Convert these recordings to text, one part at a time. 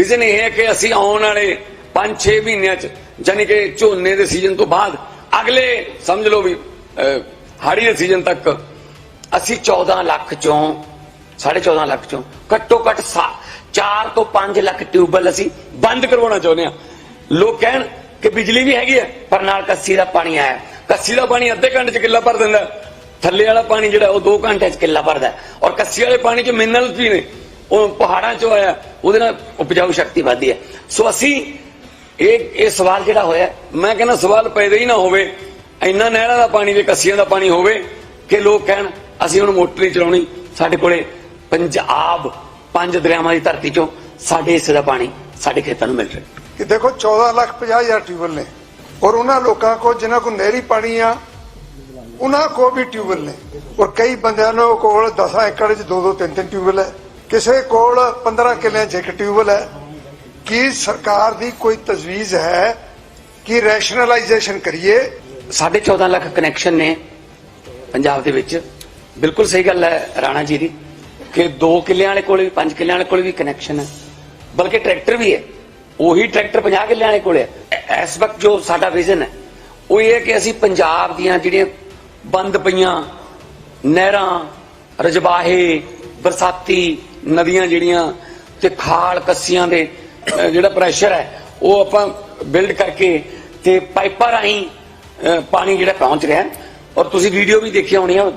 Vision ਇਹ ਹੈ ਕਿ ਅਸੀਂ ਆਉਣ ਵਾਲੇ 5-6 ਮਹੀਨਿਆਂ ਚ ਯਾਨੀ ਕਿ ਝੋਨੇ ਦੇ ਸੀਜ਼ਨ ਤੋਂ ਬਾਅਦ ਅਗਲੇ ਸਮਝ ਲਓ ਵੀ ਅਹ, ਹਾੜੀ ਦੇ ਸੀਜ਼ਨ ਤੱਕ ਅਸੀਂ 14 ਲੱਖ ਚੋਂ 14.5 ਲੱਖ ਚੋਂ ਘੱਟੋ ਘੱਟ 4 ਤੋਂ 5 ਲੱਖ ਟਿਊਬਲ ਅਸੀਂ ਬੰਦ ਕਰਵਾਉਣਾ ਚਾਹੁੰਦੇ ਹਾਂ। ਲੋਕ ਕਹਿਣ ਕਿ ਬਿਜਲੀ ਵੀ ਹੈਗੀ ਹੈ ਪਰ ਨਾਲ ਕੱਸੀ ਦਾ ਪਾਣੀ ਆਇਆ। ਕੱਸੀ ਦਾ ਪਾਣੀ ਅੱਧੇ ਘੰਟੇ ਚ ਕਿੱਲਾ ਭਰ ਦਿੰਦਾ। ਥੱਲੇ ਵਾਲਾ ਪਾਣੀ ਜਿਹੜਾ ਉਹ 2 ਘੰਟੇ ਚ ਕਿੱਲਾ ਭਰਦਾ ਔਰ ਕੱਸੀ ਵਾਲੇ ਪਾਣੀ ਚ ਮਿਨਰਲਸ ਵੀ ਨੇ। ਉਹ ਪਹਾੜਾਂ ਚੋਂ ਆਇਆ, ਉਹਦੇ ਨਾਲ ਉਪਜਾਊ ਸ਼ਕਤੀ ਵੱਧਦੀ ਹੈ। ਸੋ ਅਸੀਂ ਇਹ ਇਹ ਸਵਾਲ ਜਿਹੜਾ ਹੋਇਆ, ਮੈਂ ਕਹਿੰਦਾ ਸਵਾਲ ਪੈਦਾ ਹੀ ਨਾ ਹੋਵੇ, ਇੰਨਾ ਨਹਿਰਾਂ ਦਾ ਪਾਣੀ ਤੇ ਕੱਸੀਆਂ ਦਾ ਪਾਣੀ ਹੋਵੇ ਕਿ ਲੋਕ ਕਹਿਣ, ਅਸੀਂ ਹੁਣ ਮੋਟਰ ਨਹੀਂ ਚਲਾਉਣੀ, ਸਾਡੇ ਕੋਲੇ ਪੰਜਾਬ, ਪੰਜ ਦਰਿਆਵਾਂ ਦੀ ਧਰਤੀ ਚੋਂ ਸਾਡੇ ਹਿੱਸੇ ਦਾ ਪਾਣੀ ਸਾਡੇ ਖੇਤਾਂ ਨੂੰ ਮਿਲ ਰਿਹਾ। ਕਿ ਦੇਖੋ 14 ਲੱਖ 50 ਹਜ਼ਾਰ ਟਿਊਬਲ ਨੇ ਔਰ ਉਹਨਾਂ ਲੋਕਾਂ ਕੋ ਜਿਨ੍ਹਾਂ ਕੋ ਨਹਿਰੀ ਪਾਣੀ ਆ, ਉਹਨਾਂ ਕੋ ਵੀ ਟਿਊਬਲ ਨੇ। ਔਰ ਕਈ ਬੰਦਿਆਂ ਨੂੰ ਕੋਲ 10 ਏਕੜ 'ਚ ਦੋ ਦੋ ਤਿੰਨ ਤਿੰਨ ਟਿਊਬਲ ਹੈ। ਕਿਸੇ ਕੋਲ 15 ਕਿੱਲੇ 'ਚ ਇੱਕ ਟਿਊਬਲ ਹੈ, ਕੀ ਸਰਕਾਰ ਦੀ ਕੋਈ ਤਜਵੀਜ਼ ਹੈ ਕਿ ਰੈਸ਼ਨਲਾਈਜੇਸ਼ਨ ਕਰੀਏ? ਸਾਢੇ 14 ਲੱਖ ਕਨੈਕਸ਼ਨ ਨੇ ਪੰਜਾਬ ਦੇ ਵਿੱਚ। ਬਿਲਕੁਲ ਸਹੀ ਗੱਲ ਹੈ ਰਾਣਾ ਜੀ ਦੀ, ਕਿ 2 ਕਿੱਲਿਆਂ ਵਾਲੇ ਕੋਲ ਵੀ 5 ਕਿੱਲਿਆਂ ਵਾਲੇ ਕੋਲ ਵੀ ਕਨੈਕਸ਼ਨ ਹੈ। ਬਲਕਿ ਟਰੈਕਟਰ ਵੀ ਹੈ, ਉਹੀ ਟਰੈਕਟਰ 50 ਕਿੱਲਿਆਂ ਵਾਲੇ ਕੋਲ ਹੈ। ਇਸ ਵਕਤ ਜੋ ਸਾਡਾ ਵਿਜ਼ਨ ਹੈ, ਉਹ ਇਹ ਹੈ ਕਿ ਅਸੀਂ ਪੰਜਾਬ ਦੀਆਂ ਜਿਹੜੀਆਂ ਬੰਦ ਪਈਆਂ ਨਹਿਰਾਂ ਰਜਬਾਹੇ ਬਰਸਾਤੀ ਨਦੀਆਂ ਜਿਹੜੀਆਂ ਤੇ ਖਾਲ ਕੱਸੀਆਂ ਦੇ ਜਿਹੜਾ ਪ੍ਰੈਸ਼ਰ ਹੈ, ਉਹ ਆਪਾਂ ਬਿਲਡ ਕਰਕੇ ਤੇ ਪਾਈਪਾਂ ਰਾਹੀਂ ਪਾਣੀ ਜਿਹੜਾ ਪਹੁੰਚ ਰਿਹਾ ਔਰ ਤੁਸੀਂ ਵੀਡੀਓ ਵੀ ਦੇਖੀ ਹੋਣੀ ਆ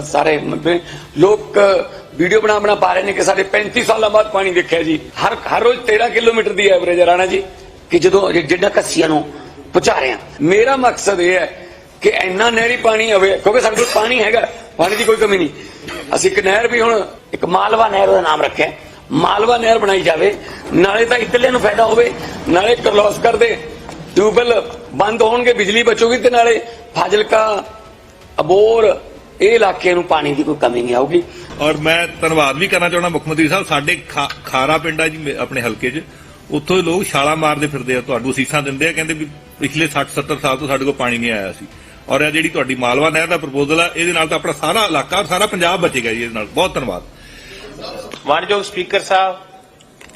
ਸਾਰੇ ਲੋਕ ਵੀਡੀਓ ਬਣਾ ਬਣਾ ਪਾ ਰਹੇ ਨੇ ਕਿ ਸਾਡੇ 35 ਸਾਲਾਂ ਬਾਅਦ ਪਾਣੀ ਦੇਖਿਆ ਜੀ। ਹਰ ਹਰ ਰੋਜ਼ 13 ਕਿਲੋਮੀਟਰ ਦੀ ਐਵਰੇਜ ਹੈ ਰਾਣਾ ਜੀ, ਕਿ ਜਦੋਂ ਜਿ- ਜਿਹੜਾ ਕੱਸੀਆਂ ਨੂੰ ਪਹੁੰਚਾ ਰਹੇ ਹਾਂ। ਮੇਰਾ ਮਕਸਦ ਇਹ ਹੈ ਕਿ ਇੰਨਾ ਨਹਿਰੀ ਪਾਣੀ ਆਵੇ, ਕਿਉਂਕਿ ਸਾਡੇ ਕੋਲ ਪਾਣੀ ਹੈਗਾ, ਪਾਣੀ ਦੀ ਕੋਈ ਕਮੀ ਨਹੀਂ। ਅਸੀਂ ਇੱਕ ਨਹਿਰ ਵੀ ਹੁਣ, ਇੱਕ ਮਾਲਵਾ ਨਹਿਰ ਦਾ ਨਾਮ ਰੱਖਿਆ। ਮਾਲਵਾ ਨਹਿਰ ਬਣਾਈ ਜਾਵੇ, ਨਾਲੇ ਤਾਂ ਇੱਧਰਲੇ ਨੂੰ ਫਾਇਦਾ ਹੋਵੇ, ਨਾਲੇ ਕਰਲੋਸਕਰ ਦੇ ਟਿਊਬਲ ਬੰਦ ਹੋਣਗੇ, ਬਿਜਲੀ ਬਚੂਗੀ ਤੇ ਨਾਲੇ ਫਾਜ਼ਿਲਕਾ, ਅਬੋਰ, ਇਹ ਇਲਾਕੇ ਨੂੰ ਪਾਣੀ ਦੀ ਕੋਈ ਕਮੀ ਨਹੀਂ ਆਊਗੀ। ਔਰ ਮੈਂ ਧੰਨਵਾਦ ਵੀ ਕਰਨਾ ਚਾਹੁੰਦਾ ਮੁੱਖ ਮੰਤਰੀ ਸਾਹਿਬ, ਸਾਡੇ ਖਾਰਾ ਪਿੰਡ ਆ ਜੀ ਆਪਣੇ ਹਲਕੇ 'ਚ। ਉੱਥੋਂ ਲੋਕ ਛਾਲਾ ਮਾਰਦੇ ਫਿਰਦੇ ਆ, ਤੁਹਾਨੂੰ ਸੀਸਾਂ ਦਿੰਦੇ ਆ, ਕਹਿੰਦੇ ਵੀ ਪਿਛਲੇ 60 70 ਸਾਲ ਤੋਂ ਸਾਡੇ ਕੋਲ ਪਾਣੀ ਨਹੀਂ ਆਇਆ ਸੀ। ਔਰ ਇਹ ਜਿਹੜੀ ਤੁਹਾਡੀ ਮਾਲਵਾ ਨਹਿਰ ਦਾ ਪ੍ਰਪੋਜ਼ਲ ਆ, ਇਹਦੇ ਨਾਲ ਤਾਂ ਆਪਣਾ ਸਾਰਾ ਇਲਾਕਾ, ਸਾਰਾ ਪੰਜਾਬ ਬਚੇਗਾ ਜੀ ਇਹਦੇ ਨਾਲ। ਬਹੁਤ ਧੰਨਵਾਦ। ਮਾਨਯੋਗ ਸਪੀਕਰ ਸਾਹਿਬ,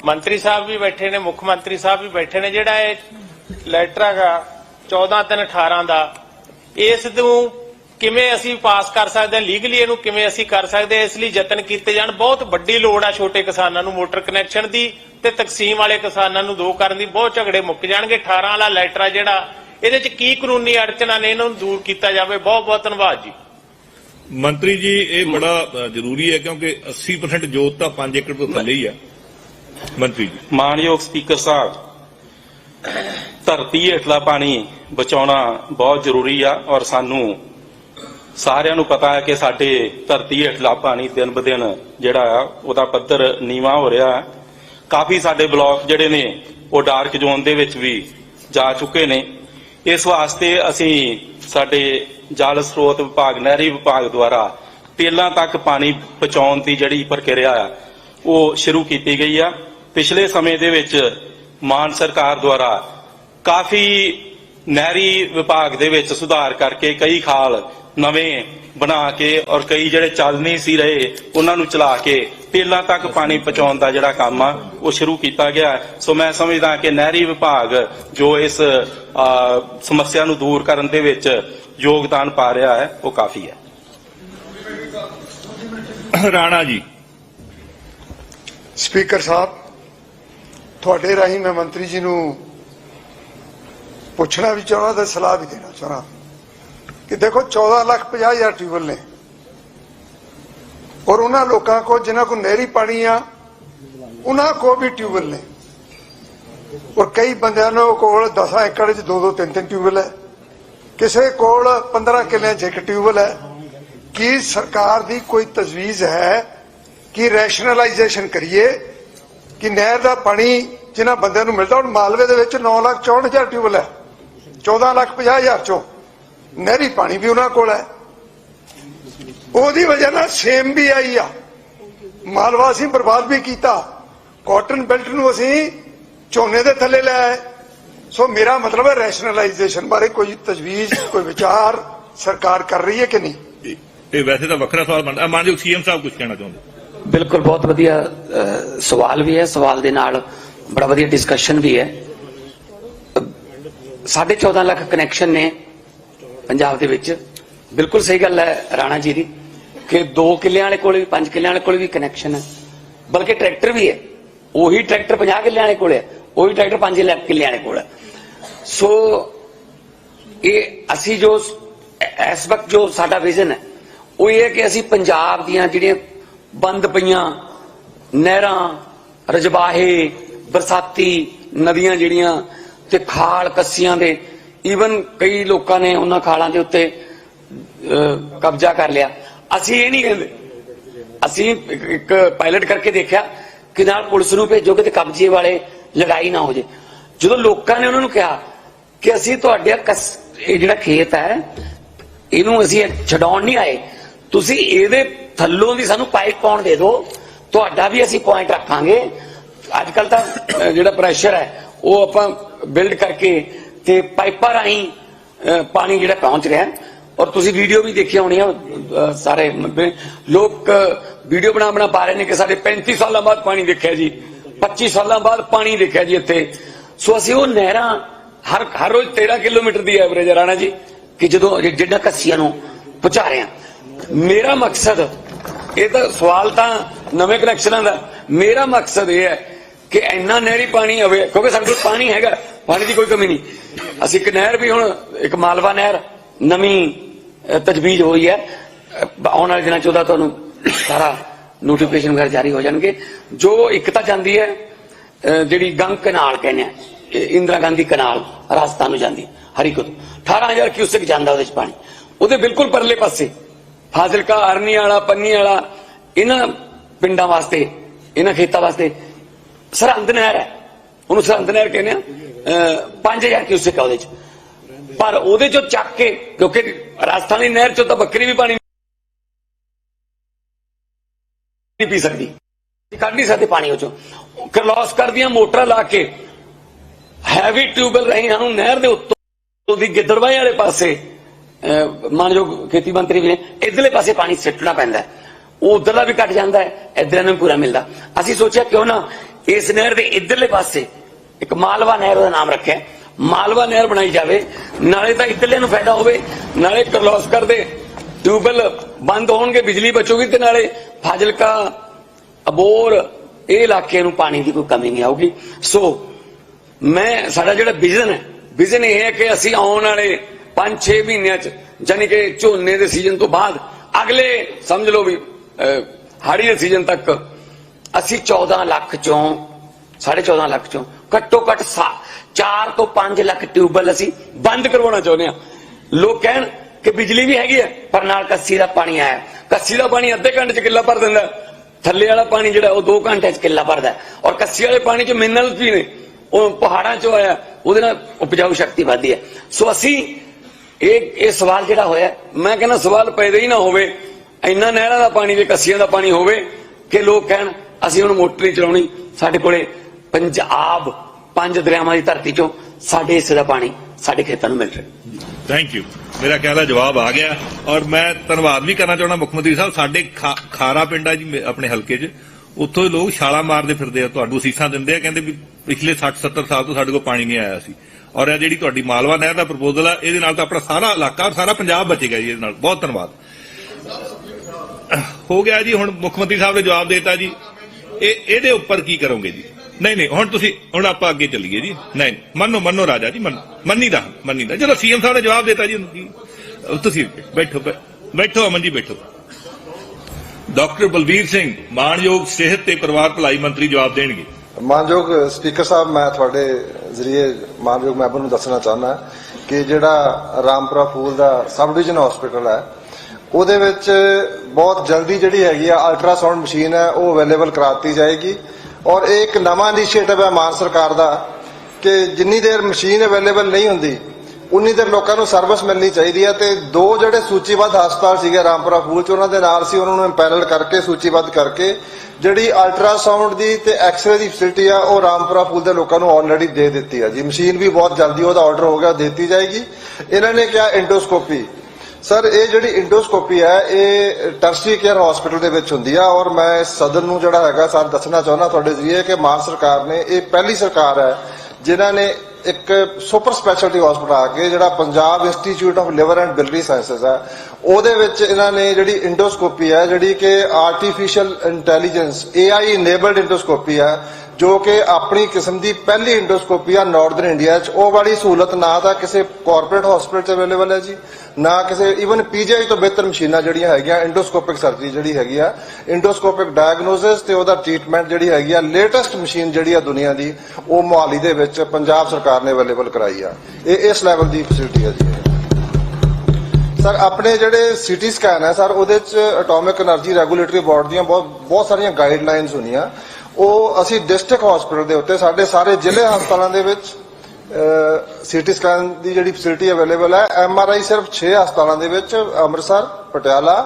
ਮੰਤਰੀ ਸਾਹਿਬ ਵੀ ਬੈਠੇ ਨੇ, ਮੁੱਖ ਮੰਤਰੀ ਸਾਹਿਬ ਵੀ ਬੈਠੇ ਨੇ। ਜਿਹੜਾ ਇਹ ਲੈਟਰ ਹੈਗਾ 14 3 18 ਦਾ, ਇਸ ਨੂੰ ਕਿਵੇਂ ਅਸੀਂ ਪਾਸ ਕਰ ਸਕਦੇ ਹਾਂ? ਲੀਗਲੀ ਇਹਨੂੰ ਕਿਵੇਂ ਅਸੀਂ ਕਰ ਸਕਦੇ ਹਾਂ? ਇਸ ਲਈ ਯਤਨ ਕੀਤੇ ਜਾਣ। ਬਹੁਤ ਵੱਡੀ ਲੋੜ ਆ ਛੋਟੇ ਕਿਸਾਨਾਂ ਨੂੰ ਮੋਟਰ ਕਨੈਕਸ਼ਨ ਦੀ ਤੇ ਤਕਸੀਮ ਵਾਲੇ ਕਿਸਾਨਾਂ ਨੂੰ ਦੋ ਕਰਨ ਦੀ। ਬਹੁਤ ਝਗੜੇ ਮੁੱਕ ਜਾਣਗੇ। 18 ਵਾਲਾ ਲੈਟਰ ਜਿਹੜਾ ਇਹਦੇ ਚ ਕੀ ਕਾਨੂੰਨੀ ਅੜਚਨਾਂ ਨੇ ਇਹਨਾਂ ਨੂੰ ਦੂਰ ਕੀਤਾ ਜਾਵੇ? ਬਹੁਤ ਬਹੁਤ ਧੰਨਵਾਦ ਜੀ। ਮੰਤਰੀ ਜੀ ਇਹ ਬੜਾ ਜ਼ਰੂਰੀ ਹੈ ਕਿਉਂਕਿ 80% ਜੋਤ ਤਾਂ 5 ਏਕੜ ਤੋਂ ਥੱਲੇ ਹੀ ਆ। ਮੰਤਰੀ ਜੀ। ਮਾਨਯੋਗ ਸਪੀਕਰ ਸਾਹਿਬ ਧਰਤੀ ਹੇਠਲਾ ਪਾਣੀ ਬਚਾਉਣਾ ਬਹੁਤ ਜ਼ਰੂਰੀ ਆ ਔਰ ਸਾਨੂੰ ਸਾਰਿਆਂ ਨੂੰ ਪਤਾ ਹੈ ਕਿ ਸਾਡੇ ਧਰਤੀ ਹੇਠਲਾ ਪਾਣੀ ਦਿਨ ਬ ਦਿਨ ਜਿਹੜਾ ਆ ਉਹਦਾ ਪੱਧਰ ਨੀਵਾ ਹੋ ਰਿਹਾ ਹੈ। ਕਾਫੀ ਸਾਡੇ ਬਲਾਕ ਜਿਹੜੇ ਨੇ ਉਹ ਡਾਰਕ ਜ਼ੋਨ ਦੇ ਵਿੱਚ ਵੀ ਜਾ ਚੁੱਕੇ ਨੇ। ਇਸ ਵਾਸਤੇ ਅਸੀਂ ਸਾਡੇ ਜਲ ਸਰੋਤ ਵਿਭਾਗ, ਨਹਿਰੀ ਵਿਭਾਗ ਦੁਆਰਾ ਟੇਲਾਂ ਤੱਕ ਪਾਣੀ ਪਹੁੰਚਾਉਣ ਦੀ ਜਿਹੜੀ ਪ੍ਰਕਿਰਿਆ ਆ, ਉਹ ਸ਼ੁਰੂ ਕੀਤੀ ਗਈ ਆ। ਪਿਛਲੇ ਸਮੇਂ ਦੇ ਵਿੱਚ ਮਾਨ ਸਰਕਾਰ ਦੁਆਰਾ ਕਾਫੀ ਨਹਿਰੀ ਵਿਭਾਗ ਦੇ ਵਿੱਚ ਸੁਧਾਰ ਕਰਕੇ ਕਈ ਖਾਲ ਨਵੇਂ ਬਣਾ ਕੇ ਔਰ ਕਈ ਜਿਹੜੇ ਚੱਲ ਨਹੀਂ ਸੀ ਰਹੇ ਉਹਨਾਂ ਨੂੰ ਚਲਾ ਕੇ ਟੇਲਾਂ ਤੱਕ ਪਾਣੀ ਪਹੁੰਚਾਉਣ ਦਾ ਜਿਹੜਾ ਕੰਮ ਆ ਉਹ ਸ਼ੁਰੂ ਕੀਤਾ ਗਿਆ। ਸੋ ਮੈਂ ਸਮਝਦਾ ਕਿ ਨਹਿਰੀ ਵਿਭਾਗ ਜੋ ਇਸ ਸਮੱਸਿਆ ਨੂੰ ਦੂਰ ਕਰਨ ਦੇ ਵਿੱਚ ਯੋਗਦਾਨ ਪਾ ਰਿਹਾ ਹੈ ਉਹ ਕਾਫੀ ਹੈ। ਰਾਣਾ ਜੀ। ਸਪੀਕਰ ਸਾਹਿਬ ਤੁਹਾਡੇ ਰਾਹੀਂ ਮੈਂ ਮੰਤਰੀ ਜੀ ਨੂੰ ਪੁੱਛਣਾ ਵੀ ਚਾਹੁੰਦਾ ਤੇ ਸਲਾਹ ਵੀ ਦੇਣਾ ਚਾਹੁੰਦਾ। ਕਿ ਦੇਖੋ 14 ਲੱਖ 50 ਹਜ਼ਾਰ ਟਿਊਬਲ ਨੇ। ਔਰ ਉਹਨਾਂ ਲੋਕਾਂ ਕੋ ਜਿਨ੍ਹਾਂ ਕੋ ਨਹਿਰੀ ਪਾਣੀ ਆ, ਉਹਨਾਂ ਕੋ ਵੀ ਟਿਊਬਲ ਨੇ। ਔਰ ਕਈ ਬੰਦਿਆਂ ਨੂੰ ਕੋਲ 10 ਏਕੜ 'ਚ ਦੋ ਦੋ ਤਿੰਨ ਤਿੰਨ ਟਿਊਬਲ ਹੈ। ਕਿਸੇ ਕੋਲ 15 ਕਿੱਲਿਆਂ 'ਚ ਇੱਕ ਟਿਊਬਲ ਹੈ। ਕੀ ਸਰਕਾਰ ਦੀ ਕੋਈ ਤਜਵੀਜ਼ ਹੈ ਕਿ ਰੈਸ਼ਨਲਾਈਜੇਸ਼ਨ ਕਰੀਏ ਕਿ ਨਹਿਰ ਦਾ ਪਾਣੀ ਜਿਨ੍ਹਾਂ ਬੰਦਿਆਂ ਨੂੰ ਮਿਲਦਾ, ਹੁਣ ਮਾਲਵੇ ਦੇ ਵਿੱਚ 9 ਲੱਖ 64 ਹਜ਼ਾਰ ਟਿਊਬਲ ਹੈ। 14 ਲੱਖ 50 ਹਜ਼ਾਰ ਚੋਂ। ਨਹਿਰੀ ਪਾਣੀ ਵੀ ਉਹਨਾਂ ਕੋਲ ਹੈ। ਉਹਦੀ ਵਜ੍ਹਾ ਨਾਲ ਸੇਮ ਵੀ ਆਈ ਆ। ਮਾਲਵਾ ਅਸੀਂ ਬਰਬਾਦ ਵੀ ਕੀਤਾ। ਕਾਟਨ ਬੈਲਟ ਨੂੰ ਅਸੀਂ ਝੋਨੇ ਦੇ ਥੱਲੇ ਲੈ ਆਏ। ਸੋ ਮੇਰਾ ਮਤਲਬ ਹੈ ਰੈਸ਼ਨਲਾਈਜੇਸ਼ਨ ਬਾਰੇ ਕੋਈ ਤਜਵੀਜ਼ ਕੋਈ ਵਿਚਾਰ ਸਰਕਾਰ ਕਰ ਰਹੀ ਹੈ ਕਿ ਨਹੀਂ? ਇਹ- ਇਹ ਵੈਸੇ ਤਾਂ ਵੱਖਰਾ ਸਵਾਲ ਬਣਦਾ। ਮਾਨਯੋਗ ਸੀਐਮ ਸਾਹਿਬ ਕੁਝ ਕਹਿਣਾ ਚਾਹੁੰਦੇ? ਬਿਲਕੁਲ ਬਹੁਤ ਵਧੀਆ ਸਵਾਲ ਵੀ ਹੈ। ਸਵਾਲ ਦੇ ਨਾਲ ਬੜਾ ਵਧੀਆ ਡਿਸਕਸ਼ਨ ਵੀ ਹੈ। ਸਾਢੇ 14 ਲੱਖ ਕਨੈਕਸ਼ਨ ਨੇ। ਪੰਜਾਬ ਦੇ ਵਿੱਚ। ਬਿਲਕੁਲ ਸਹੀ ਗੱਲ ਹੈ ਰਾਣਾ ਜੀ ਦੀ, ਕਿ 2 ਕਿੱਲਿਆਂ ਵਾਲੇ ਕੋਲ ਵੀ 5 ਕਿੱਲਿਆਂ ਵਾਲੇ ਕੋਲ ਵੀ ਕਨੈਕਸ਼ਨ ਹੈ। ਬਲਕਿ ਟਰੈਕਟਰ ਵੀ ਹੈ। ਉਹੀ ਟਰੈਕਟਰ 50 ਕਿੱਲਿਆਂ ਵਾਲੇ ਕੋਲ ਹੈ। ਉਹੀ ਟਰੈਕਟਰ 5 ਲੱਖ ਕਿੱਲਿਆਂ ਵਾਲੇ ਕੋਲ ਹੈ। ਸੋ ਇਹ ਅਸੀਂ ਜੋ ਇਸ ਵਕਤ ਜੋ ਸਾਡਾ ਵਿਜ਼ਨ ਹੈ, ਉਹ ਇਹ ਹੈ ਕਿ ਅਸੀਂ ਪੰਜਾਬ ਦੀਆਂ ਜਿਹੜੀਆਂ ਬੰਦ ਪਈਆਂ ਨਹਿਰਾਂ ਰਜਬਾਹੇ ਬਰਸਾਤੀ ਨਦੀਆਂ ਜਿਹੜੀਆਂ ਤੇ ਖਾਲ ਕੱਸੀਆਂ ਦੇ ਈਵਨ ਕਈ ਲੋਕਾਂ ਨੇ ਉਹਨਾਂ ਖਾਲਾਂ ਦੇ ਉੱਤੇ ਕਬਜ਼ਾ ਕਰ ਲਿਆ। ਅਸੀਂ ਇਹ ਨਹੀਂ ਕਹਿੰਦੇ। ਅਸੀਂ ਇੱਕ- ਪਾਇਲਟ ਕਰਕੇ ਦੇਖਿਆ ਕਿ ਨਾਲ ਪੁਲਿਸ ਨੂੰ ਭੇਜੋਗੇ ਤੇ ਕਬਜ਼ੇ ਵਾਲੇ ਲੜਾਈ ਨਾ ਹੋ ਜੇ। ਜਦੋਂ ਲੋਕਾਂ ਨੇ ਉਹਨਾਂ ਨੂੰ ਕਿਹਾ ਕਿ ਅਸੀਂ ਤੁਹਾਡੇ ਇਹ ਜਿਹੜਾ ਖੇਤ ਹੈ, ਇਹਨੂੰ ਅਸੀਂ ਛਡਾਉਣ ਨਹੀਂ ਆਏ। ਤੁਸੀਂ ਇਹਦੇ ਥੱਲੋਂ ਦੀ ਸਾਨੂੰ ਪਾਈਪ ਪਾਉਣ ਦੇ ਦਿਓ। ਤੁਹਾਡਾ ਵੀ ਅਸੀਂ ਪੁਆਇੰਟ ਰੱਖਾਂਗੇ। ਅੱਜ ਕੱਲ ਤਾਂ ਜਿਹੜਾ ਪ੍ਰੈਸ਼ਰ ਹੈ, ਉਹ ਆਪਾਂ ਬਿਲਡ ਕਰਕੇ ਤੇ ਪਾਈਪਾਂ ਰਾਹੀਂ ਪਾਣੀ ਜਿਹੜਾ ਪਹੁੰਚ ਰਿਹਾ ਔਰ ਤੁਸੀਂ ਵੀਡੀਓ ਵੀ ਦੇਖੀ ਹੋਣੀ ਆ ਸਾਰੇ ਲੋਕ ਵੀਡੀਓ ਬਣਾ ਬਣਾ ਪਾ ਰਹੇ ਨੇ ਕਿ ਸਾਡੇ 35 ਸਾਲਾਂ ਬਾਅਦ ਪਾਣੀ ਦੇਖਿਆ ਜੀ 25 ਸਾਲਾਂ ਬਾਅਦ ਪਾਣੀ ਦੇਖਿਆ ਜੀ ਇੱਥੇ। ਸੋ ਅਸੀਂ ਉਹ ਨਹਿਰਾਂ ਹਰ ਹਰ ਰੋਜ਼ 13 ਕਿਲੋਮੀਟਰ ਦੀ ਐਵਰੇਜ ਰਾਣਾ ਜੀ, ਕਿ ਜਦੋਂ ਜਿ- ਜਿੱਡਾ ਕੱਸੀਆਂ ਨੂੰ ਪਹੁੰਚਾ ਰਹੇ ਹਾਂ ਮੇਰਾ ਮਕਸਦ, ਇਹ ਤਾਂ ਸਵਾਲ ਤਾਂ ਨਵੇਂ ਕਨੈਕਸ਼ਨਾਂ ਦਾ, ਮੇਰਾ ਮਕਸਦ ਇਹ ਹੈ ਕਿ ਇੰਨਾ ਨਹਿਰੀ ਪਾਣੀ ਆਵੇ, ਕਿਉਂਕਿ ਸਾਡੇ ਕੋਲ ਪਾਣੀ ਹੈਗਾ। ਪਾਣੀ ਦੀ ਕੋਈ ਕਮੀ ਨਹੀਂ। ਅਸੀਂ ਇੱਕ ਨਹਿਰ ਵੀ ਹੁਣ ਇੱਕ ਮਾਲਵਾ ਨਹਿਰ ਨਵੀਂ ਅਹ, ਤਜਵੀਜ਼ ਹੋਈ ਹੈ। ਆਉਣ ਵਾਲੇ ਦਿਨਾਂ ਚ ਉਹਦਾ ਤੁਹਾਨੂੰ ਸਾਰਾ ਨੋਟੀਫਿਕੇਸ਼ਨ ਵਗੈਰਾ ਜਾਰੀ ਹੋ ਜਾਣਗੇ। ਜੋ ਇੱਕ ਤਾਂ ਜਾਂਦੀ ਹੈ ਜਿਹੜੀ ਗੰਗ ਕਨਾਲ ਕਹਿੰਦੇ ਆ ਇੰਦਰਾ ਗਾਂਧੀ ਕਨਾਲ ਰਾਜਸਥਾਨ ਨੂੰ ਜਾਂਦੀ ਹਰੀਕੁਦ 18000 ਕਿਊਸੈਕ ਜਾਂਦਾ ਉਹਦੇ ਚ ਪਾਣੀ। ਉਹਦੇ ਬਿਲਕੁਲ ਪਰਲੇ ਪਾਸੇ ਫਾਜ਼ਿਲਕਾ ਅਰਨੀ ਵਾਲਾ ਪੰਨੀ ਵਾਲਾ ਇਹਨਾਂ ਪਿੰਡਾਂ ਵਾਸਤੇ ਇਹਨਾਂ ਖੇਤਾਂ ਵਾਸਤੇ ਸਰਹੰਦ ਨਹਿਰ ਹੈ। ਉਹਨੂੰ ਸਰਹੰਦ ਨਹਿਰ ਕਹਿੰਦੇ ਆ। 5000 ਕਿਊਸੈਕ ਆ ਉਹਦੇ ਚ ਪਰ ਉਹਦੇ ਚੋਂ ਚੱਕ ਕੇ ਕਿਉਂਕਿ ਰਾਜਸਥਾਨੀ ਨਹਿਰ ਚੋਂ ਤਾਂ ਬੱਕਰੀ ਵੀ ਪਾਣੀ ਨਹੀਂ ਪੀ ਸਕਦੀ ਕੱਢ ਨਹੀਂ ਸਕਦੇ ਪਾਣੀ ਉਹ ਚੋਂ ਕਲੋਸ ਕਰਦੀਆਂ ਮੋਟਰਾਂ ਲਾ ਕੇ ਹੈਵੀ ਟਿਊਬਲ ਰਹੀ ਸਾਨੂੰ ਨਹਿਰ ਦੇ ਉੱਤੋਂ ਦੀ ਗਿੱਦੜਵਾਈ ਵਾਲੇ ਪਾਸੇ ਅਹ, ਮਾਨਯੋਗ ਖੇਤੀ ਮੰਤਰੀ ਵੀ ਨੇ ਇਧਰਲੇ ਪਾਸੇ ਪਾਣੀ ਸਿੱਟਣਾ ਪੈਂਦਾ ਹੈ ਉਹ ਉਧਰਲਾ ਵੀ ਘਟ ਜਾਂਦਾ ਹੈ ਇਧਰ ਨੂੰ ਪੂਰਾ ਮਿਲਦਾ ਅਸੀਂ ਸੋਚਿਆ ਕਿਉਂ ਨਾ ਇਸ ਨਹਿਰ ਦੇ ਇਧਰਲੇ ਪਾਸੇ ਇੱਕ ਮਾਲਵਾ ਨਹਿਰ ਦਾ ਨਾਮ ਰੱਖਿਆ। ਮਾਲਵਾ ਨਹਿਰ ਬਣਾਈ ਜਾਵੇ, ਨਾਲੇ ਤਾਂ ਇਧਰਲੇ ਨੂੰ ਫਾਇਦਾ ਹੋਵੇ, ਨਾਲੇ ਕਰਲੋਸ ਕਰਦੇ ਟਿਊਬਲ ਬੰਦ ਹੋਣਗੇ, ਬਿਜਲੀ ਬਚੂਗੀ ਤੇ ਨਾਲੇ ਫਾਜ਼ਿਲਕਾ, ਅਬੋਰ, ਇਹ ਇਲਾਕੇ ਨੂੰ ਪਾਣੀ ਦੀ ਕੋਈ ਕਮੀ ਨਹੀਂ ਆਊਗੀ। ਸੋ ਮੈਂ, ਸਾਡਾ ਜਿਹੜਾ ਵਿਜ਼ਨ ਹੈ ਵਿਜ਼ਨ ਇਹ ਹੈ ਕਿ ਅਸੀਂ ਆਉਣ ਵਾਲੇ 5-6 ਮਹੀਨਿਆਂ ਚ ਯਾਨੀ ਕਿ ਝੋਨੇ ਦੇ ਸੀਜ਼ਨ ਤੋਂ ਬਾਅਦ, ਅਗਲੇ, ਸਮਝ ਲਓ ਵੀ ਹਾੜੀ ਦੇ ਸੀਜ਼ਨ ਤੱਕ, ਅਸੀਂ 14 ਲੱਖ ਚੋਂ 14.5 ਲੱਖ ਚੋਂ ਘੱਟੋ ਘੱਟ 4 ਤੋਂ 5 ਲੱਖ ਟਿਊਬਲ ਅਸੀਂ ਬੰਦ ਕਰਵਾਉਣਾ ਚਾਹੁੰਦੇ ਹਾਂ। ਲੋਕ ਕਹਿਣ ਕਿ ਬਿਜਲੀ ਵੀ ਹੈਗੀ ਹੈ, ਪਰ ਨਾਲ ਕੱਸੀ ਦਾ ਪਾਣੀ ਆਇਆ। ਕੱਸੀ ਦਾ ਪਾਣੀ ਅੱਧੇ ਘੰਟੇ ਚ ਕਿੱਲਾ ਭਰ ਦਿੰਦਾ ਥੱਲੇ ਵਾਲਾ ਪਾਣੀ ਜਿਹੜਾ, ਉਹ 2 ਘੰਟੇ ਚ ਕਿੱਲਾ ਭਰਦਾ ਔਰ ਕੱਸੀ ਵਾਲੇ ਪਾਣੀ ਚ ਮਿਨਰਲਸ ਵੀ ਨੇ। ਉਹ ਪਹਾੜਾਂ ਚੋਂ ਆਇਆ, ਉਹਦੇ ਨਾਲ ਉਪਜਾਊ ਸ਼ਕਤੀ ਵਧਦੀ ਹੈ। ਸੋ ਅਸੀਂ ਇਹ ਇਹ ਸਵਾਲ ਜਿਹੜਾ ਹੋਇਆ, ਮੈਂ ਕਹਿੰਦਾ ਸਵਾਲ ਪੈਦਾ ਹੀ ਨਾ ਹੋਵੇ। ਇੰਨਾ ਨਹਿਰਾਂ ਦਾ ਪਾਣੀ ਤੇ ਕੱਸੀਆਂ ਦਾ ਪਾਣੀ ਹੋਵੇ, ਕਿ ਲੋਕ ਕਹਿਣ, ਅਸੀਂ ਹੁਣ ਮੋਟਰ ਨਹੀਂ ਚਲਾਉਣੀ, ਸਾਡੇ ਕੋਲੇ ਪੰਜਾਬ, ਪੰਜ ਦਰਿਆਵਾਂ ਦੀ ਧਰਤੀ ਚੋਂ ਸਾਡੇ ਹਿੱਸੇ ਦਾ ਪਾਣੀ ਸਾਡੇ ਖੇਤਾਂ ਨੂੰ ਮਿਲ ਰਿਹਾ। ਥੈਂਕ ਯੂ ਮੇਰਾ ਕਹਿ ਦਾ ਜਵਾਬ ਆ ਗਿਆ ਔਰ ਮੈਂ ਧੰਨਵਾਦ ਵੀ ਕਰਨਾ ਚਾਹੁੰਦਾ ਮੁੱਖ ਮੰਤਰੀ ਸਾਹਿਬ। ਸਾਡੇ ਖਾਰਾ ਪਿੰਡ ਜੀ ਆਪਣੇ ਹਲਕੇ 'ਚ। ਉੱਥੋਂ ਦੇ ਲੋਕ ਛਾਲਾਂ ਮਾਰਦੇ ਫਿਰਦੇ ਆ, ਤੁਹਾਨੂੰ ਸੀਸਾਂ ਦਿੰਦੇ ਆ, ਕਹਿੰਦੇ ਵੀ ਪਿਛਲੇ 60 70 ਸਾਲ ਤੋਂ ਸਾਡੇ ਕੋਲ ਪਾਣੀ ਨਹੀਂ ਆਇਆ ਸੀ। ਔਰ ਇਹ ਜਿਹੜੀ ਤੁਹਾਡੀ ਮਾਲਵਾ ਨਹਿਰ ਦਾ ਪ੍ਰਪੋਜ਼ਲ ਆ, ਇਹਦੇ ਨਾਲ ਤਾਂ ਆਪਣਾ ਸਾਰਾ ਇਲਾਕਾ ਸਾਰਾ ਪੰਜਾਬ ਬਚੇਗਾ ਜੀ ਇਹਦੇ ਨਾਲ। ਬਹੁਤ ਧੰਨਵਾਦ। ਹੋ ਗਿਆ ਜੀ, ਹੁਣ ਮੁੱਖ ਮੰਤਰੀ ਸਾਹਿਬ ਨੇ ਜਵਾਬ ਦੇਤਾ ਜੀ। ਇਹ, ਇਹਦੇ ਉੱਪਰ ਕੀ ਕਰੋਗੇ ਜੀ? ਨਹੀਂ ਨਹੀਂ, ਹੁਣ ਤੁਸੀਂ, ਹੁਣ ਆਪਾਂ ਅੱਗੇ ਚੱਲੀਏ ਜੀ। ਨਹੀਂ ਮੰਨੋ ਮੰਨੋ ਰਾਜਾ ਜੀ, ਮੰਨ, ਮੰਨੀ ਦਾ ਮੰਨੀ ਦਾ ਚਲੋ, ਸੀਐਮ ਸਾਹਿਬ ਨੇ ਜਵਾਬ ਦਿੱਤਾ ਜੀ ਤੁਸੀਂ ਬੈਠੋ ਬੈਠੋ ਅਮਨ ਜੀ, ਬੈਠੋ। ਡਾਕਟਰ ਬਲਬੀਰ ਸਿੰਘ, ਮਾਨਯੋਗ ਸਿਹਤ ਤੇ ਪਰਿਵਾਰ ਭਲਾਈ ਮੰਤਰੀ ਜਵਾਬ ਦੇਣਗੇ। ਮਾਨਯੋਗ ਸਪੀਕਰ ਸਾਹਿਬ, ਮੈਂ ਤੁਹਾਡੇ ਜ਼ਰੀਏ ਮਾਨਯੋਗ ਮੈਂਬਰ ਨੂੰ ਦੱਸਣਾ ਚਾਹੁੰਦਾ ਕਿ ਜਿਹੜਾ ਰਾਮਪੁਰਾ ਫੂਲ ਦਾ ਸਬ ਡਿਵੀਜ਼ਨ ਹਸਪੀਟਲ ਹੈ, ਉਹਦੇ ਵਿੱਚ ਬਹੁਤ ਜਲਦੀ ਜਿਹੜੀ ਹੈਗੀ ਆ ਅਲਟਰਾਸਾਊਂਡ ਮਸ਼ੀਨ ਹੈ, ਉਹ ਅਵੇਲੇਬਲ ਕਰਾਤੀ ਜਾਏਗੀ। ਔਰ ਇਹ ਇੱਕ ਨਵਾਂ ਇਨੀਸ਼ੀਏਟਿਵ ਹੈ ਮਾਨ ਸਰਕਾਰ ਦਾ ਕਿ ਜਿੰਨੀ ਦੇਰ ਮਸ਼ੀਨ ਅਵੇਲੇਬਲ ਨਹੀਂ ਹੁੰਦੀ, ਉਨੀ ਦੇਰ ਲੋਕਾਂ ਨੂੰ ਸਰਵਿਸ ਮਿਲਣੀ ਚਾਹੀਦੀ ਹੈ ਤੇ ਦੋ ਜਿਹੜੇ ਸੂਚੀਬੱਧ ਹਸਪਤਾਲ ਸੀਗੇ ਰਾਮਪੁਰਾ ਫੂਲ ਚ, ਉਹਨਾਂ ਦੇ ਨਾਲ ਸੀ, ਉਹਨਾਂ ਨੂੰ ਇੰਪੈਨਲ ਕਰਕੇ, ਸੂਚੀਬੱਧ ਕਰਕੇ, ਜਿਹੜੀ ਅਲਟਰਾਸਾਊਂਡ ਦੀ ਤੇ ਐਕਸਰੇ ਦੀ ਫੈਸਿਲਿਟੀ ਆ, ਉਹ ਰਾਮਪੁਰਾ ਫੂਲ ਦੇ ਲੋਕਾਂ ਨੂੰ ਆਲਰੇਡੀ ਦੇ ਦਿੱਤੀ ਆ ਜੀ। ਮਸ਼ੀਨ ਵੀ ਬਹੁਤ ਜਲਦੀ ਉਹਦਾ ਆਰਡਰ ਹੋ ਗਿਆ, ਦਿੱਤੀ ਜਾਏਗੀ। ਇਹਨਾਂ ਨੇ ਕਿਹਾ ਐਂਡੋਸਕੋਪੀ ਸਰ, ਇਹ ਜਿਹੜੀ ਇੰਡੋਸਕੋਪੀ ਹੈ, ਇਹ ਟਰਸ਼ਰੀ ਕੇਅਰ ਹਸਪੀਟਲ ਦੇ ਵਿੱਚ ਹੁੰਦੀ ਆ ਔਰ ਮੈਂ ਸਦਨ ਨੂੰ ਜਿਹੜਾ ਹੈਗਾ ਸਰ, ਦੱਸਣਾ ਚਾਹੁੰਦਾ ਤੁਹਾਡੇ ਜ਼ਰੀਏ ਕਿ ਮਾਨ ਸਰਕਾਰ ਨੇ, ਇਹ ਪਹਿਲੀ ਸਰਕਾਰ ਹੈ ਜਿਨ੍ਹਾਂ ਨੇ ਇੱਕ ਸੁਪਰ ਸਪੈਸ਼ਲਟੀ ਹਸਪੀਟਲ ਆ ਕੇ ਜਿਹੜਾ Punjab institute of liver and biliary sciences ਹੈ, ਉਹਦੇ ਵਿੱਚ ਇਹਨਾਂ ਨੇ ਜਿਹੜੀ ਇੰਡੋਸਕੋਪੀ ਹੈ, ਜਿਹੜੀ ਕਿ artificial intelligence AI enabled endoscopy ਹੈ ਜੋ ਕਿ ਆਪਣੀ ਕਿਸਮ ਦੀ ਪਹਿਲੀ ਇੰਡੋਸਕੋਪੀ ਆ ਨਾਰਥਰਨ ਇੰਡੀਆ 'ਚ। ਉਹ ਵਾਲੀ ਸਹੂਲਤ ਨਾ ਤਾਂ ਕਿਸੇ ਕਾਰਪੋਰੇਟ ਹਸਪੀਟਲ 'ਚ ਅਵੇਲੇਬਲ ਹੈ ਜੀ, ਨਾ ਕਿਸੇ ਈਵਨ ਪੀਜੀਆਈ ਤੋਂ ਬਿਹਤਰ ਮਸ਼ੀਨਾਂ ਜਿਹੜੀਆਂ ਹੈਗੀਆਂ ਇੰਡੋਸਕੋਪਿਕ ਸਰਜਰੀ ਜਿਹੜੀ ਹੈਗੀ ਆ ਇੰਡੋਸਕੋਪਿਕ ਡਾਇਗਨੋਸਿਸ ਤੇ ਉਹਦਾ ਟ੍ਰੀਟਮੈਂਟ ਜਿਹੜੀ ਹੈਗੀ ਆ ਲੇਟੈਸਟ ਮਸ਼ੀਨ ਜਿਹੜੀ ਆ ਦੁਨੀਆ ਦੀ, ਉਹ ਮੋਹਾਲੀ ਦੇ ਵਿੱਚ ਪੰਜਾਬ ਸਰਕਾਰ ਨੇ ਅਵੇਲੇਬਲ ਕਰਾਈ ਆ। ਇਹ ਇਸ ਲੈਵਲ ਦੀ ਫੈਸਿਲਿਟੀ ਆ ਜੀ। ਸਰ, ਆਪਣੇ ਜਿਹੜੇ ਸਿਟੀ ਸਕੈਨ ਹੈ, ਸਰ, ਉਹਦੇ ਚ ਐਟੋਮਿਕ એનર્ਜੀ ਰੈਗੂਲੇਟਰੀ ਬੋਰਡ ਦੀਆਂ ਬਹੁਤ ਬਹੁਤ ਸਾਰੀਆਂ ਗਾਈਡਲਾਈਨਸ ਹੁੰਦੀਆਂ। ਉਹ ਅਸੀਂ ਡਿਸਟ੍ਰਿਕਟ ਹਸਪੀਟਲ ਦੇ ਉੱਤੇ, ਸਾਡੇ ਸਾਰੇ ਜ਼ਿਲ੍ਹੇ ਹਸਪਤਾਲਾਂ ਦੇ ਵਿੱਚ ਸੀਟੀ ਸਕੈਨ ਦੀ ਜਿਹੜੀ ਫੈਸਿਲਿਟੀ ਅਵੇਲੇਬਲ ਹੈ ਐਮ ਆਰ ਆਈ ਸਿਰਫ 6 ਹਸਪਤਾਲਾਂ ਦੇ ਵਿੱਚ, ਅੰਮ੍ਰਿਤਸਰ, ਪਟਿਆਲਾ,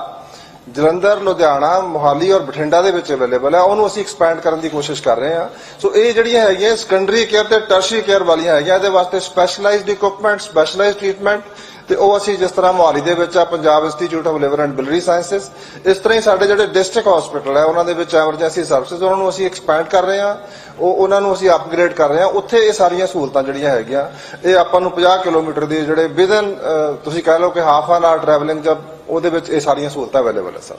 ਜਲੰਧਰ, ਲੁਧਿਆਣਾ, ਮੋਹਾਲੀ ਔਰ ਬਠਿੰਡਾ ਦੇ ਵਿੱਚ ਅਵੇਲੇਬਲ ਹੈ। ਉਹਨੂੰ ਅਸੀਂ ਐਕਸਪੈਂਡ ਕਰਨ ਦੀ ਕੋਸ਼ਿਸ਼ ਕਰ ਰਹੇ ਹਾਂ। ਸੋ ਇਹ ਜਿਹੜੀਆਂ ਹੈਗੀਆਂ ਸੈਕੰਡਰੀ ਕੇਅਰ ਤੇ ਟਰਸ਼ਰੀ ਕੇਅਰ ਵਾਲੀਆਂ ਹੈਗੀਆਂ, ਇਹਦੇ ਵਾਸਤੇ ਸਪੈਸ਼ਲਾਈਜ਼ਡ ਇਕਵਿਪਮੈਂਟ ਸਪੈਸ਼ਲਾਈਜ਼ਡ ਟ੍ਰੀਟਮੈਂਟ ਤੇ ਉਹ ਅਸੀਂ ਜਿਸ ਤਰ੍ਹਾਂ ਮੋਹਾਲੀ ਦੇ ਵਿੱਚ ਆ, Punjab institute of liver and biliary sciences ਇਸ ਤਰ੍ਹਾਂ ਹੀ ਸਾਡੇ ਜਿਹੜੇ ਡਿਸਟ੍ਰਿਕਟ ਹਸਪੀਟਲ ਹੈ, ਉਹਨਾਂ ਦੇ ਵਿੱਚ ਐਮਰਜੈਂਸੀ ਸਰਵਿਸਿਜ਼ ਉਹਨਾਂ ਨੂੰ ਅਸੀਂ ਐਕਸਪੈਂਡ ਕਰ ਰਹੇ ਹਾਂ, ਉਹ ਉਹਨਾਂ ਨੂੰ ਅਸੀਂ ਅਪਗ੍ਰੇਡ ਕਰ ਰਹੇ ਹਾਂ, ਉੱਥੇ ਇਹ ਸਾਰੀਆਂ ਸਹੂਲਤਾਂ ਜਿਹੜੀਆਂ ਹੈਗੀਆਂ, ਇਹ ਆਪਾਂ ਨੂੰ 50 ਕਿਲੋਮੀਟਰ ਦੀ ਜਿਹੜੇ ਵਿਦਨ ਤੁਸੀਂ ਕਹਿ ਲਓ ਕਿ ਹਾਫ ਐਨ ਆਰ ਟਰੈਵਲਿੰਗ ਜਾਂ ਉਹਦੇ ਵਿੱਚ ਇਹ ਸਾਰੀਆਂ ਸਹੂਲਤਾਂ ਅਵੇਲੇਬਲ ਹੈ ਸਰ